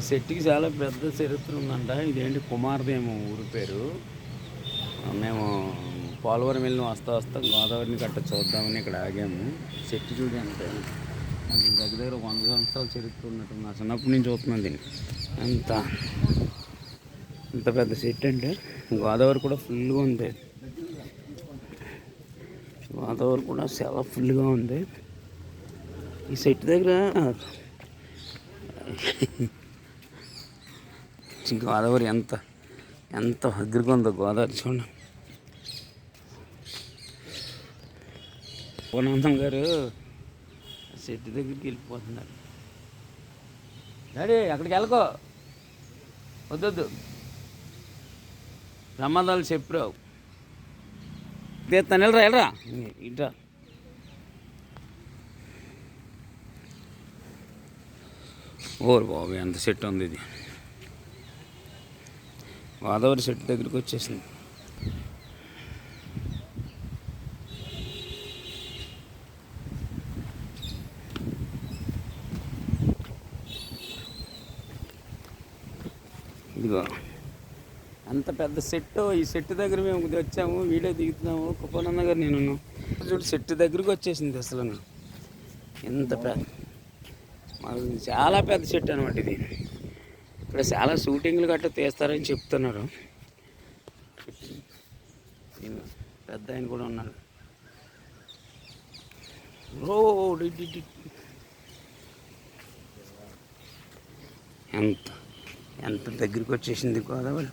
ఈ సెట్కి చాలా పెద్ద చరిత్ర ఉందంట. ఇదేంటి కుమార్దేమో ఊరి పేరు. మేము పోలవరం వెళ్ళి వస్తా వస్తా గోదావరిని గట్ట చూద్దామని ఇక్కడ ఆగాము. చెట్టు చూడు ఎంత అది దగ్గర దగ్గర వంద సంవత్సరాల చరిత్ర ఉన్నట్టు నా చిన్నప్పటి నుంచి చూస్తున్నాను దీన్ని. అంత ఇంత పెద్ద చెట్టు అంటే గోదావరి కూడా ఫుల్గా ఉంది. గోదావరి కూడా చాలా ఫుల్గా ఉంది. ఈ సెట్ దగ్గర గోదావరి ఎంత ఎంత దగ్గరగా ఉందో గోదావరి చూడండి. పూర్ణానందం గారు చెట్టు దగ్గరికి వెళ్ళిపోతున్నారు. డాడీ అక్కడికి వెళ్ళకో. వద్దొద్దు. ప్రమాదాలు చెప్పురావు. తీస్తాను వెళ్ళరా వెళ్ళరా? ఇట్రా. ఓరు బాబు ఎంత చెట్టు ఉంది ఇది. గోదావరి చెట్టు దగ్గరికి వచ్చేసింది. ఇదిగో. అంత పెద్ద సెట్ ఈ సెట్ దగ్గర మేము వచ్చాము వీడియో దిగుతున్నాము. కుప్పనన్న గారు నేను చూడు సెట్ దగ్గరికి వచ్చేసింది అసలు. ఎంత పెద్ద మాకు చాలా పెద్ద చెట్టు అనమాట ఇది. ఇక్కడ చాలా షూటింగ్లు గట్రా తీస్తారని చెప్తున్నారు. పెద్ద ఆయన కూడా ఉన్నాడు. రోడ్ ఎంత? ఎంత దగ్గరికి వచ్చేసింది గోదావరి?